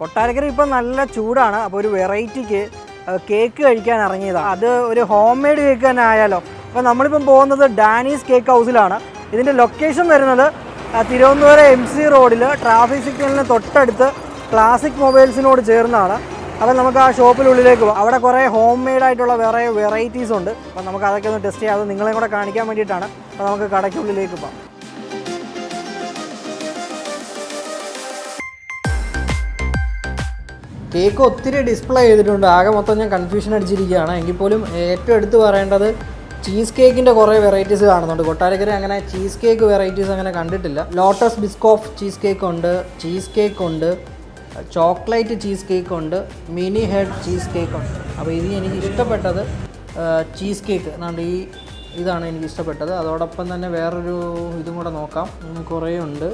കൊട്ടാരക്കര ഇപ്പം നല്ല ചൂടാണ്. അപ്പോൾ ഒരു വെറൈറ്റിക്ക് കേക്ക് കഴിക്കാൻ ഇറങ്ങിയതാണ്. അത് ഒരു ഹോം മെയ്ഡ് കേക്ക് തന്നെ ആയാലോ. അപ്പോൾ നമ്മളിപ്പം പോകുന്നത് ഡാനീസ് കേക്ക് ഹൗസിലാണ്. ഇതിന്റെ ലൊക്കേഷൻ വരുന്നത് തിരുവനന്തപുരം എം സി റോഡിൽ ട്രാഫിക് സിഗ്നലിന് തൊട്ടടുത്ത് ക്ലാസിക് മൊബൈൽസിനോട് ചേർന്നാണ്. അപ്പോൾ നമുക്ക് ആ ഷോപ്പിനുള്ളിലേക്ക് പോകാം. അവിടെ കുറേ ഹോം മെയ്ഡ് ആയിട്ടുള്ള വേറെ വെറൈറ്റീസ് ഉണ്ട്. അപ്പോൾ നമുക്ക് അതൊക്കെ ഒന്ന് ടെസ്റ്റ് ചെയ്യാം. അത് നിങ്ങളെ കൂടെ കാണിക്കാൻ വേണ്ടിയിട്ടാണ്. അപ്പോൾ നമുക്ക് കടയ്ക്കുള്ളിലേക്ക് പോകാം. കേക്ക് ഒത്തിരി ഡിസ്പ്ലേ ചെയ്തിട്ടുണ്ട്. ആകെ മൊത്തം ഞാൻ കൺഫ്യൂഷൻ അടിച്ചിരിക്കുകയാണ്. എങ്കിൽ പോലും ഏറ്റവും എടുത്ത് പറയേണ്ടത് ചീസ് കേക്കിന്റെ കുറേ വെറൈറ്റീസ് കാണുന്നുണ്ട്. കൊട്ടാരക്കര അങ്ങനെ ചീസ് കേക്ക് വെറൈറ്റീസ് അങ്ങനെ കണ്ടിട്ടില്ല. ലോട്ടസ് ബിസ്കോഫ് ചീസ് കേക്ക് ഉണ്ട് ചീസ് കേക്ക് ഉണ്ട് ചോക്ലേറ്റ് ചീസ് കേക്ക് ഉണ്ട് മിനി ഹെഡ് ചീസ് കേക്ക് ഉണ്ട്. അപ്പോൾ ഇത് എനിക്ക് ഇഷ്ടപ്പെട്ടത് ചീസ് കേക്ക് എന്നാണ്ട് ഈ ഇതാണ് എനിക്ക് ഇഷ്ടപ്പെട്ടത് അതോടൊപ്പം തന്നെ വേറൊരു ഇതും കൂടെ നോക്കാം. കുറേ ഉണ്ട്.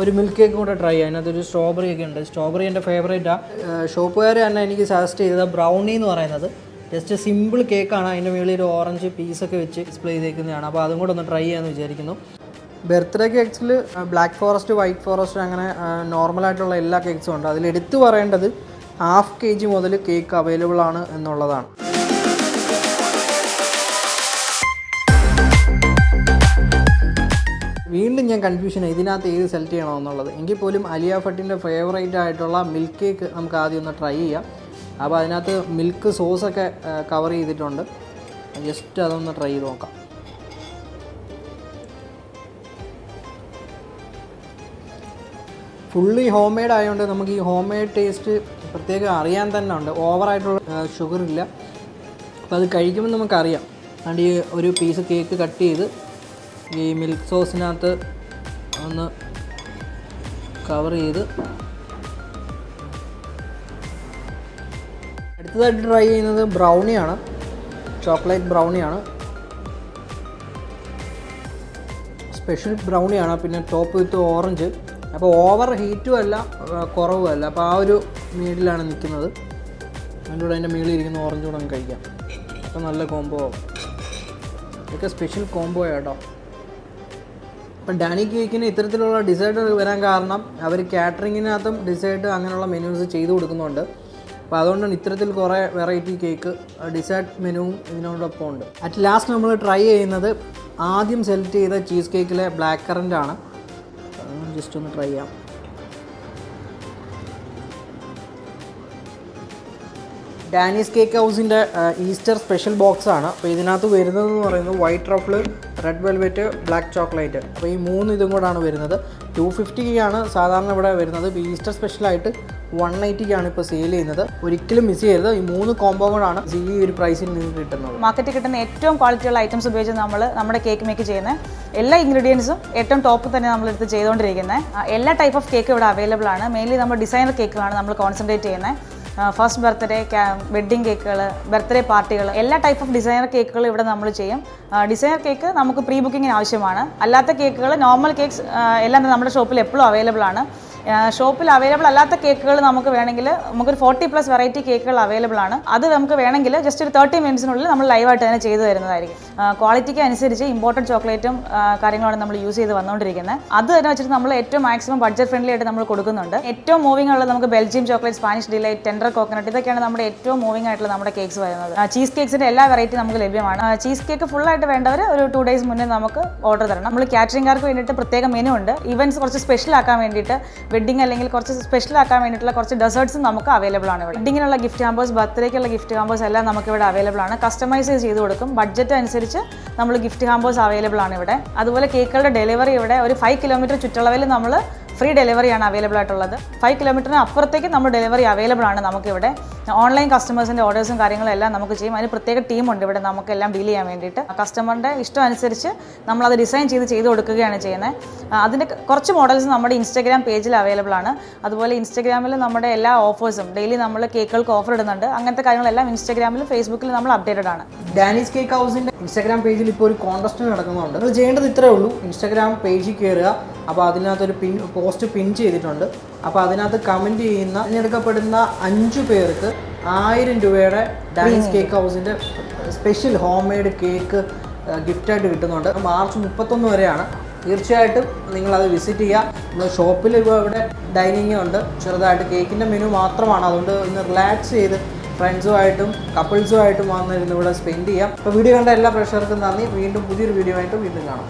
ഒരു മിൽക്ക് കേക്ക് കൂടെ ട്രൈ ചെയ്യാം. അതിനകത്തൊരു സ്ട്രോബെറി ഒക്കെ ഉണ്ട്. സ്ട്രോബെറി എന്റെ ഫേവറേറ്റാണ് ഷോപ്പുകാർ തന്നെ എനിക്ക് സജസ്റ്റ് ചെയ്തത് ബ്രൗണി എന്ന് പറയുന്നത്. ജസ്റ്റ് സിമ്പിൾ കേക്കാണ് അതിന്റെ മുകളിൽ ഒരു ഓറഞ്ച് പീസൊക്കെ വെച്ച് ഡിസ്പ്ലേ ചെയ്തേക്കുന്നതാണ്. അപ്പോൾ അതും കൂടെ ഒന്ന് ട്രൈ ചെയ്യാമെന്ന് വിചാരിക്കുന്നു. ബർത്ത്ഡേ കേക്സിൽ ബ്ലാക്ക് ഫോറസ്റ്റ് വൈറ്റ് ഫോറസ്റ്റ് അങ്ങനെ നോർമലായിട്ടുള്ള എല്ലാ കേക്ക്സും ഉണ്ട്. അതിൽ എടുത്തു പറയേണ്ടത് ഹാഫ് കെ ജി മുതൽ കേക്ക് അവൈലബിൾ ആണ് എന്നുള്ളതാണ്. വീണ്ടും ഞാൻ കൺഫ്യൂഷൻ ഇതിനകത്ത് ഏത് സെലക്ട് ചെയ്യണമെന്നുള്ളത്. എങ്കിൽ പോലും അലിയ ഭട്ടിന്റെ ഫേവറേറ്റ് ആയിട്ടുള്ള മിൽക്ക് കേക്ക് നമുക്ക് ആദ്യം ഒന്ന് ട്രൈ ചെയ്യാം. അപ്പോൾ അതിനകത്ത് മിൽക്ക് സോസൊക്കെ കവർ ചെയ്തിട്ടുണ്ട്. ജസ്റ്റ് അതൊന്ന് ട്രൈ ചെയ്ത് നോക്കാം. ഫുള്ളി ഹോം മെയ്ഡ് ആയതുകൊണ്ട് നമുക്ക് ഈ ഹോം മെയ്ഡ് ടേസ്റ്റ് പ്രത്യേകം അറിയാൻ തന്നെ ഉണ്ട്. ഓവറായിട്ടുള്ള ഷുഗർ ഇല്ല. അപ്പോൾ അത് കഴിക്കുമ്പോൾ നമുക്കറിയാം. അതുകൊണ്ട് ഈ ഒരു പീസ് കേക്ക് കട്ട് ചെയ്ത് ഈ മിൽക്ക് സോസിനകത്ത് ഒന്ന് കവർ ചെയ്ത്. അടുത്തതായിട്ട് ട്രൈ ചെയ്യുന്നത് ബ്രൗണിയാണ് ചോക്ലേറ്റ് ബ്രൗണിയാണ് സ്പെഷ്യൽ ബ്രൗണിയാണ് പിന്നെ ടോപ്പ് വിത്ത് ഓറഞ്ച് അപ്പോൾ ഓവർ ഹീറ്റും അല്ല കുറവും അല്ല. അപ്പോൾ ആ ഒരു മീഡിലാണ് നിൽക്കുന്നത്. അതിന്റെ കൂടെ അതിന്റെ മീളിൽ ഇരിക്കുന്ന ഓറഞ്ച് കൂടെ നമുക്ക് കഴിക്കാം. അപ്പോൾ നല്ല കോംബോ ഇതൊക്കെ സ്പെഷ്യൽ കോംബോ കേട്ടോ. അപ്പം ഡാനി കേക്കിന് ഇത്തരത്തിലുള്ള ഡിസേർട്ട് വരാൻ കാരണം അവർ കാറ്ററിങ്ങിനകത്തും ഡിസേർട്ട് അങ്ങനെയുള്ള മെനൂസ് ചെയ്തു കൊടുക്കുന്നുണ്ട്. അപ്പോൾ അതുകൊണ്ടാണ് ഇത്തരത്തിൽ കുറേ വെറൈറ്റി കേക്ക് ഡിസേർട്ട് മെനുവും ഇതിനോടൊപ്പം ഉണ്ട്. അറ്റ് ലാസ്റ്റ് നമ്മൾ ട്രൈ ചെയ്യുന്നത് ആദ്യം സെലക്ട് ചെയ്ത ചീസ് കേക്കിലെ ബ്ലാക്ക് കറന്റ് ആണ്. ജസ്റ്റ് ഒന്ന് ട്രൈ ചെയ്യാം. ഡാനീസ് കേക്ക് ഹൗസിന്റെ ഈസ്റ്റർ സ്പെഷ്യൽ ബോക്സ് ആണ്. അപ്പോൾ ഇതിനകത്ത് വരുന്നത് എന്ന് പറയുന്നത് white truffle red velvet black chocolate അപ്പോൾ ഈ മൂന്ന് ഇതും കൂടാണ് വരുന്നത്. ടു ഫിഫ്റ്റിക്കാണ് സാധാരണ ഇവിടെ വരുന്നത്. ഇപ്പോൾ ഈസ്റ്റർ സ്പെഷ്യലായിട്ട് വൺ എയ്റ്റിക്കാണ് ഇപ്പോൾ സെയിൽ ചെയ്യുന്നത്. ഒരിക്കലും മിസ് ചെയ്യരുത്. ഈ മൂന്ന് കോമ്പോ കൂടാണ് ഈ ഒരു പ്രൈസിൽ നിന്ന് കിട്ടുന്നത്. മാർക്കറ്റിൽ കിട്ടുന്ന ഏറ്റവും ക്വാളിറ്റിയുള്ള ഐറ്റംസ് ഉപയോഗിച്ച് നമ്മൾ നമ്മുടെ കേക്ക് മേക്ക് ചെയ്യുന്നത് എല്ലാ ഇൻഗ്രീഡിയൻസും ഏറ്റവും ടോപ്പ് തന്നെ നമ്മൾ എടുത്ത് ചെയ്തുകൊണ്ടിരിക്കുന്നത് എല്ലാ ടൈപ്പ് ഓഫ് കേക്ക് ഇവിടെ അവൈലബിൾ ആണ്. മെയിൻലി നമ്മൾ ഡിസൈനർ കേക്കുകളാണ് നമ്മൾ കോൺസെൻട്രേറ്റ് ചെയ്യുന്നത് ഫസ്റ്റ് ബർത്ത്ഡേ വെഡ്ഡിങ് കേക്കുകൾ ബർത്ത്ഡേ പാർട്ടികൾ എല്ലാ ടൈപ്പ് ഓഫ് ഡിസൈനർ കേക്കുകൾ ഇവിടെ നമ്മൾ ചെയ്യും. ഡിസൈനർ കേക്ക് നമുക്ക് പ്രീ ബുക്കിങ്ങിന് ആവശ്യമാണ്. അല്ലാത്ത കേക്കുകൾ നോർമൽ കേക്ക്സ് എല്ലാം നമ്മുടെ ഷോപ്പിൽ എപ്പോഴും അവൈലബിൾ ആണ്. ഷോപ്പിൽ അവൈലബിൾ അല്ലാത്ത കേക്കുകൾ നമുക്ക് വേണമെങ്കിൽ നമുക്കൊരു ഫോർട്ടി പ്ലസ് വെറൈറ്റി കേക്കുകൾ അവൈലബിൾ ആണ്. അത് നമുക്ക് വേണമെങ്കിൽ ജസ്റ്റ് ഒരു തേർട്ടി മിനിറ്റ്സിനുള്ളിൽ നമ്മൾ ലൈവായിട്ട് തന്നെ ചെയ്തു തരുന്നതായിരിക്കും. ക്വാളിറ്റിക്ക് അനുസരിച്ച് ഇമ്പോർട്ടന്റ് ചോക്ലേറ്റും കാര്യങ്ങളാണ് നമ്മൾ യൂസ് ചെയ്ത് വന്നുകൊണ്ടിരിക്കുന്നത് അത് തന്നെ വെച്ചിട്ട് നമ്മൾ ഏറ്റവും മാക്സിമം ബഡ്ജറ്റ് ഫ്രണ്ട്ലി ആയിട്ട് നമ്മൾ കൊടുക്കുന്നുണ്ട്. ഏറ്റവും മൂവിംഗ് ഉള്ളത് നമുക്ക് Belgium chocolate Spanish delight tender coconut ഇതൊക്കെയാണ് നമ്മുടെ ഏറ്റവും മൂവിംഗ് ആയിട്ടുള്ള നമ്മുടെ കേക്ക്സ് വരുന്നത്. ചീസ് കേക്സിന്റെ എല്ലാ വെറൈറ്റി നമുക്ക് ലഭ്യമാണ്. ചീസ് കേക്ക് ഫുൾ ആയിട്ട് വേണ്ടവർ ഒരു ടു ഡേയ്സ് മുന്നേ നമുക്ക് ഓർഡർ തരണം. നമ്മൾ കാറ്ററിംഗുകാർക്ക് വേണ്ടിയിട്ട് പ്രത്യേക മെനു ഉണ്ട്. ഇവന്റ്സ് കുറച്ച് സ്പെഷ്യൽ ആക്കാൻ വേണ്ടിയിട്ട് വെഡിങ് അല്ലെങ്കിൽ കുറച്ച് സ്പെഷ്യൽ ആക്കാൻ വേണ്ടിയിട്ടുള്ള കുറച്ച് ഡെസേർട്സും നമുക്ക് അവൈലബിൾ ആണ് ഇവിടെ. വെഡിങ്ങിനുള്ള ഗിഫ്റ്റ് ഹാമ്പേഴ്സ് ബർത്ത്ഡേക്കുള്ള ഗിഫ്റ്റ് ഹാമ്പേഴ്സ് എല്ലാം നമുക്ക് ഇവിടെ അവൈലബിൾ ആണ്. കസ്റ്റമൈസ് ചെയ്ത് കൊടുക്കും. ബഡ്ജറ്റ് അനുസരിച്ച് നമ്മൾ ഗിഫ്റ്റ് ഹാമ്പേഴ്സ് അവൈലബിൾ ആണ് ഇവിടെ. അതുപോലെ കേക്കുകളുടെ ഡെലിവറി ഇവിടെ ഒരു ഫൈവ് കിലോമീറ്റർ ചുറ്റളവിൽ നമ്മൾ ഫ്രീ ഡെലിവറിയാണ് അവൈലബിൾ ആയിട്ടുള്ളത്. ഫൈവ് കിലോമീറ്ററിന് അപ്പുറത്തേക്ക് നമ്മൾ ഡെലിവറി അവൈലബിൾ ആണ് നമുക്കിവിടെ. ഓൺലൈൻ കസ്റ്റമേഴ്സിന്റെ ഓർഡേഴ്സും കാര്യങ്ങളും എല്ലാം നമുക്ക് ചെയ്യും. അതിന് പ്രത്യേക ടീമുണ്ട് ഇവിടെ നമുക്കെല്ലാം ഡീൽ ചെയ്യാൻ വേണ്ടിയിട്ട്. കസ്റ്റമറിന്റെ ഇഷ്ടം അനുസരിച്ച് നമ്മളത് ഡിസൈൻ ചെയ്ത് ചെയ്ത് കൊടുക്കുകയാണ് ചെയ്യുന്നത്. അതിന്റെ കുറച്ച് മോഡൽസ് നമ്മുടെ ഇൻസ്റ്റാഗ്രാം പേജിൽ അവൈലബിൾ ആണ്. അതുപോലെ ഇൻസ്റ്റാഗ്രാമിൽ നമ്മുടെ എല്ലാ ഓഫേഴ്സും ഡെയിലി നമ്മൾ കേക്കുകൾക്ക് ഓഫർ ഇടുന്നുണ്ട്. അങ്ങനത്തെ കാര്യങ്ങളെല്ലാം ഇൻസ്റ്റാഗ്രാമിലും ഫേസ്ബുക്കിലും നമ്മൾ അപ്ഡേറ്റഡ് ആണ്. ഡാനീസ് കേക്ക് ഹൗസിന്റെ ഇൻസ്റ്റാഗ്രാം പേജിൽ ഇപ്പോൾ ഒരു കോൺടസ്റ്റ് നടക്കുന്നുണ്ട്. അത് ചെയ്യേണ്ടത് ഇത്രേ ഉള്ളൂ. ഇൻസ്റ്റാഗ്രാം പേജിൽ കയറുക അപ്പോൾ അതിനകത്തൊരു പിൻ പോസ്റ്റ് പിൻ ചെയ്തിട്ടുണ്ട്. അപ്പോൾ അതിനകത്ത് കമന്റ് ചെയ്യുന്ന തിരഞ്ഞെടുക്കപ്പെടുന്ന അഞ്ച് പേർക്ക് ആയിരം രൂപയുടെ ഡാൻസ് കേക്ക് ഹൗസിന്റെ സ്പെഷ്യൽ ഹോം മെയ്ഡ് കേക്ക് ഗിഫ്റ്റായിട്ട് കിട്ടുന്നുണ്ട്. മാർച്ച് മുപ്പത്തൊന്ന് വരെയാണ്. തീർച്ചയായിട്ടും നിങ്ങളത് വിസിറ്റ് ചെയ്യുക. ഷോപ്പിൽ ഇപ്പോൾ ഇവിടെ ഡൈനിങ് ഉണ്ട്. ചെറുതായിട്ട് കേക്കിന്റെ മെനു മാത്രമാണ്. അതുകൊണ്ട് ഇന്ന് റിലാക്സ് ചെയ്ത് ഫ്രണ്ട്സുമായിട്ടും കപ്പിൾസുമായിട്ടും വന്നിരുന്ന് ഇവിടെ സ്പെൻഡ് ചെയ്യാം. അപ്പോൾ വീഡിയോ കണ്ട എല്ലാ പ്രേക്ഷകർക്കും നന്ദി. വീണ്ടും പുതിയൊരു വീഡിയോ ആയിട്ട് വീണ്ടും കാണാം.